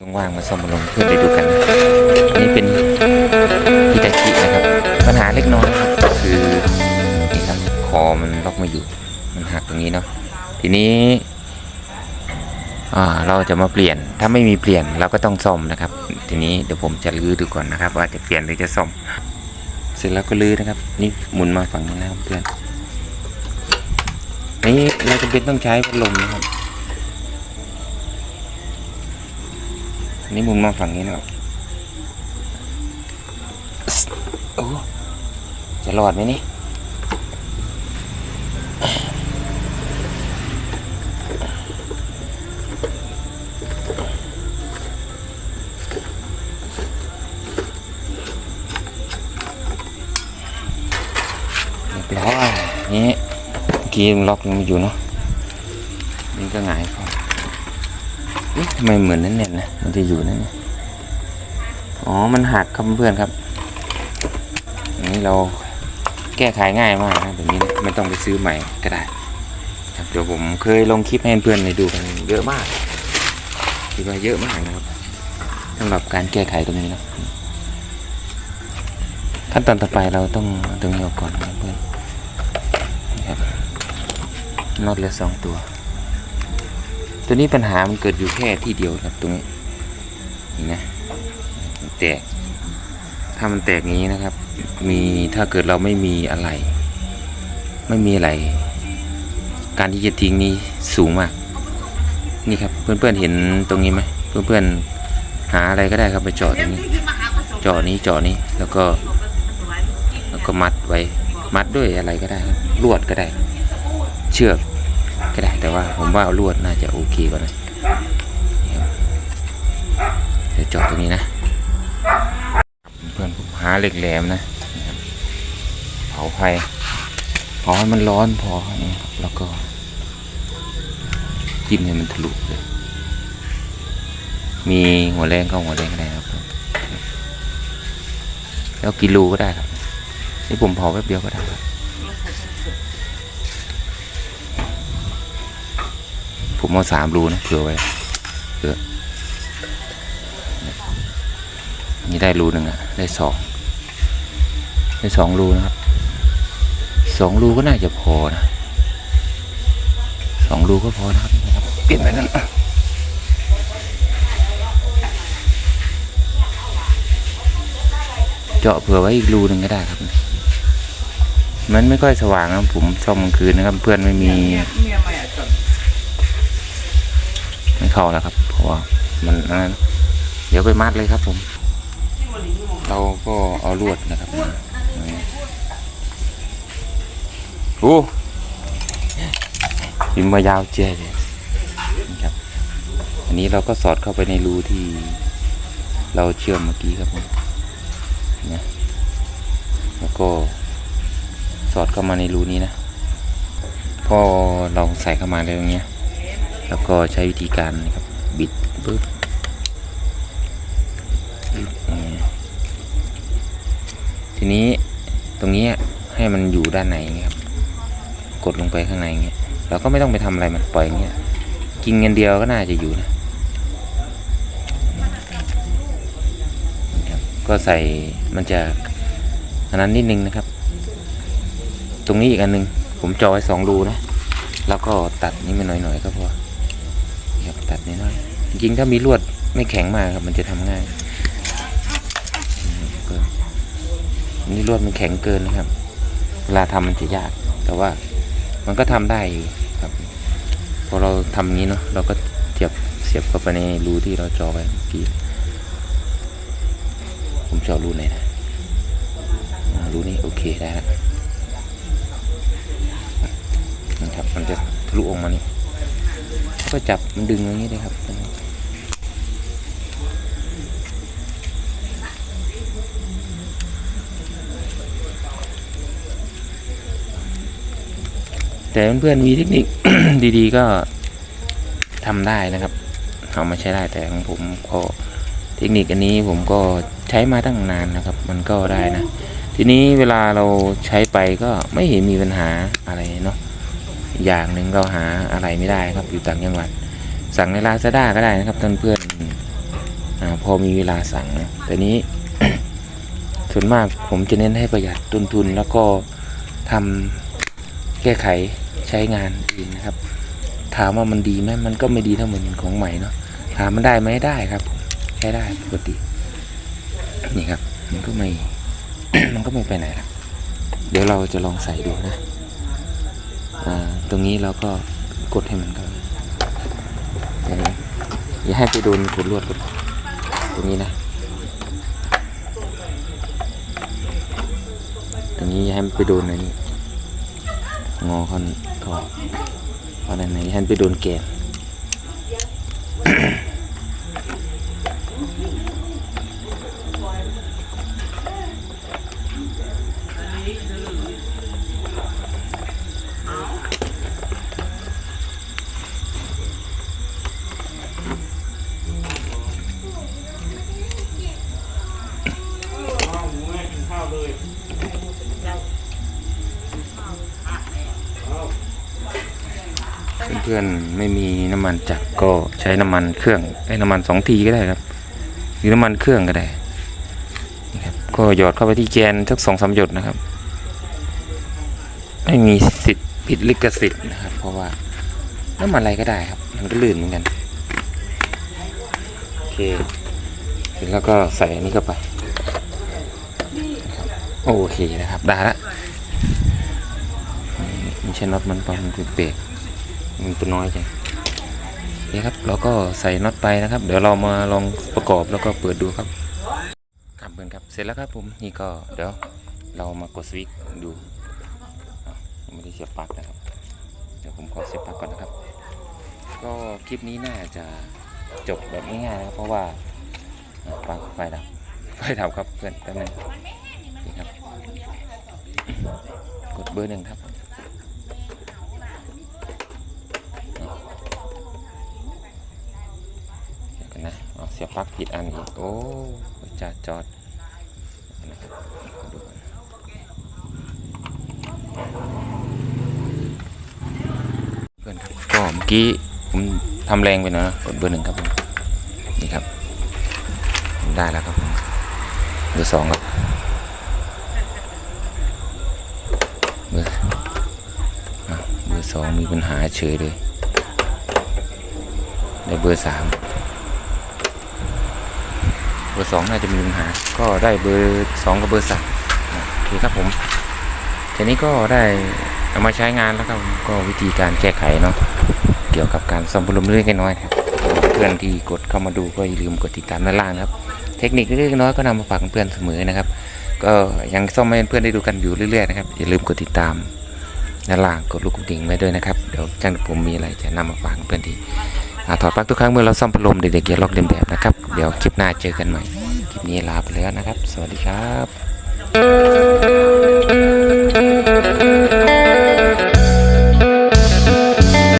ว่างมาซ่อมมาลงเพื่อนได้ดูกันนะอันนี้เป็นฮิตาชินะครับ ปัญหาเล็กน้อยคือนี่ครับคอมันล็อกไมาอยู่ มันหักตรงนี้เนาะ ทีนี้เราจะมาเปลี่ยน ถ้าไม่มีเปลี่ยนเราก็ต้องซ่อมนะครับ ทีนี้เดี๋ยวผมจะลื้อดูก่อนนะครับ ว่าจะเปลี่ยนหรือจะซ่อม เสร็จแล้วก็ลื้อนะครับ นี่หมุนมาฝั่งนี้นะครับเพื่อน นี่เราจะเป็นต้องใช้พัดลมนะครับ อั นี้มุมมองฝั่งนี้นะครับโอ้จะรอดไหมนี่เรียบร้อยนี่เมื่อกี้มันล็อกยังไม่อยู่เนาะนี่ก็หงายเอ๊ะ ทำไมเหมือนนั่นเนี่ยนะมันจะอยู่นั่นนะอ๋อ มันหักครับเพื่อนครับอันนี้เราแก้ไขง่ายมากนะแบบนี้นะไม่ต้องไปซื้อใหม่ก็ได้ครับเดี๋ยวผมเคยลงคลิปให้เพื่อนในดูกันเยอะมากคิดว่าเยอะมากนะครับสำหรับการแก้ไขตรงนี้นะขั้นตอนต่อไปเราต้องเตรงนี้ออกก่อนนะเพื่อนนี่ครับน็อตเหลือสองตัว ตัวนี้ปัญหามันเกิดอยู่แค่ที่เดียวครับตรงนี้นี่นะแตก ถ้ามันแตกงนี้นะครับ มีถ้าเกิดเราไม่มีอะไร ไม่มีอะไร การที่จะทิ้งนี้สูงมาก นี่ครับเพื่อนๆเห็นตรงนี้ไหมเพื่อนๆหาอะไรก็ได้ครับไปจาะตรงนี้จาะนี้จาะนี้แล้วก็แล้วก็มัดไว้ มัดด้วยอะไรก็ได้ครับลวดก็ได้ เชือก แต่ว่าผมว่าเอาลวดน่าจะโอเคกว่านะเดี๋ยวเจาะตรงนี้นะ เพื่อนผมหาเหล็กแหลมนะเผาไฟเผาให้มันร้อนพอนี่แล้วก็จิ้มให้มันทะลุเลย มีหัวแรงก็หัวแรงก็ได้ครับ แล้วกิโลก็ได้ครับ นี่ผมเผาแป๊บเดียวก็ได้ครับ มาสามรูนะเผื่อไว้เผื่อนี่ได้รูหนึ่งอะได้สองได้สองรูนะครับสองรูก็น่าจะพอนะสองรูก็พอนะครับนี่นะครับเปลี่ยนไปนั้นเจาะเผื่อไว้อีกรูหนึ่งก็ได้ครับ มันไม่ค่อยสว่างนะผมซ่อมกลางคืนนะครับ เพื่อนไม่มี ไม่เข้าแล้วครับ เพราะว่ามันอันนั้นเดี๋ยวไปมัดเลยครับผม เราก็เอาลวดนะครับโอ้พิมมายาวเจ๊เลยนะครับ อันนี้เราก็สอดเข้าไปในรูที่เราเชื่อมเมื่อกี้ครับผมนะแล้วก็สอดเข้ามาในรูนี้นะ พอเราใส่เข้ามาเลยอย่างเงี้ย แล้วก็ใช้วิธีการนะครับบิดปึ๊บทีนี้ตรงนี้ให้มันอยู่ด้านในอย่างนี้ครับ กดลงไปข้างในอย่างเงี้ยเราก็ไม่ต้องไปทำอะไรมันปล่อยอย่างเงี้ยกินเงินเดียวก็น่าจะอยู่นะนะครับก็ใส่มันจะอันนั้นนิดนึงนะครับ ตรงนี้อีกอันนึง ผมจาะไว้สองรูนะ แล้วก็ตัดนี่มาหน่อยๆก็พอ ครับตัดน้อยๆ จริงถ้ามีลวดไม่แข็งมากครับ มันจะทำง่ายนี่ลวดมันแข็งเกินนะครับ เวลาทำมันจะยาก แต่ว่ามันก็ทำได้อยู่ครับ พอเราทำอย่างนี้เนาะเราก็เสียบเสียบเข้าไปในรูที่เราจาะไว้เมื่อกี้ผมจาะรูไหนนะรูนี้โอเคได้แล้วนะครับ มันจะทะลุออกมานี่ก็จับมันดึงอย่างนี้เลยครับ แต่เพื่อนๆมีเทคนิคดีๆก็ทำได้นะครับเอามาใช้ได้แต่ของผมก็เทคนิคอันนี้ผมก็ใช้มาตั้งนานนะครับ มันก็ได้นะ ทีนี้เวลาเราใช้ไปก็ไม่เห็นมีปัญหาอะไรเนาะอย่างหนึ่งเราหาอะไรไม่ได้ครับอยู่ต่างจังหวัด สั่งในลาซาด้าก็ได้นะครับเพื่อนอาพอมีเวลาสั่งนะแต่นี้ส่วนมากผมจะเน้นให้ประหยัดต้นทุนแล้วก็ทำแก้ไข ใช้งานเองนะครับ ถามว่ามันดีไหมมันก็ไม่ดีเท่าเหมือนของใหม่เนาะถามมันได้ไหมได้ครับใช้ได้ปกตินี่ครับ มันก็ไม่มันก็ไม่ไปไหนหรอกเดี๋ยวเราจะลองใส่ดูนะตรงนี้เราก็กดให้มันก่อนอออย่าให้ไปโดนขดลวดก่อนตรงนี้นะตรงนี้อย่าให้มันไปโดนอันนี้ งอคอนทอเพราะนั้นอย่าให้มันไปโดนแกน เพื่อนไม่มีน้ำมันจักรก็ใช้น้ำมันเครื่องไอ้น้ำมันสองทีก็ได้ครับ หรือน้ำมันเครื่องก็ได้นี่ครับก็หยอดเข้าไปที่แกนสักสองสามหยดนะครับ ไม่มีสิทธิ์ผิดลิขสิทธิ์นะครับ เพราะว่าน้ำมันอะไรก็ได้ครับ มันก็ลื่นเหมือนกันโอเคเสร็จแล้วก็ใส่อันนี้เข้าไปโอเคนะครับได้ละนี่ไม่ใช่น็อตมันปอมันเป็นเปรก มันตัวน้อยจังนี่ครับเราก็ใส่น็อตไปนะครับ เดี๋ยวเรามาลองประกอบแล้วก็เปิดดูครับครับเพื่อนครับเสร็จแล้วครับผมนี่ก็เดี๋ยวเรามากดสวิตช์ดูไม่ได้เสียบปลั๊กนะครับ เดี๋ยวผมขอเสียบปลั๊กก่อนนะครับ ก็คลิปนี้น่าจะจบแบบง่ายๆนะครับ เพราะว่าปลั๊กไฟดับไฟดับครับเพื่อนแป๊บนึงนี่ครับกดเบอร์หนึ่งครับ เดี๋ยวกันนะเอาเสียบปลั๊กผิดอันอีกโอ้จอดจอดนะครับดูเพื่อนครับก็เมื่อกี้ผมทำแรงไปนะกดเบอร์หนึ่งครับผมนี่ครับ ได้แล้วครับผมเบอร์สองครับเบอร์เบอร์สองมีปัญหาเฉยเลยได้เบอร์สาม บอร์สองน่าจะมีปัญหา ก็ได้เบอร์สองกับเบอร์สามโอเคครับผมทีนี้ก็ได้เอามาใช้งานแล้วครับก็วิธีการแก้ไขเนาะเกี่ยวกับการซ่อมพัดลมเล็กน้อยครับเพื่อนที่กดเข้ามาดูก็อย่าลืมกดติดตามด้านล่างครับ เทคนิคเล็กน้อยก็นำมาฝากเพื่อนเสมอนะครับ ก็ยังซ่อมให้เพื่อนได้ดูกันอยู่เรื่อยๆนะครับอย่าลืมกดติดตาม ด้านล่างกดลูกกระดิ่งไว้ด้วยนะครับ เดี๋ยวจ้างผมมีอะไรจะนำมาฝากเพื่อนที่อ่าถอดปลั๊กทุกครั้งเมื่อเราซ่อมพัดลมเด็กๆอย่าลอกเลียนแบบนะครับ เดี๋ยวคลิปหน้าเจอกันใหม่ คลิปนี้ลาไปแล้วนะครับ สวัสดีครับ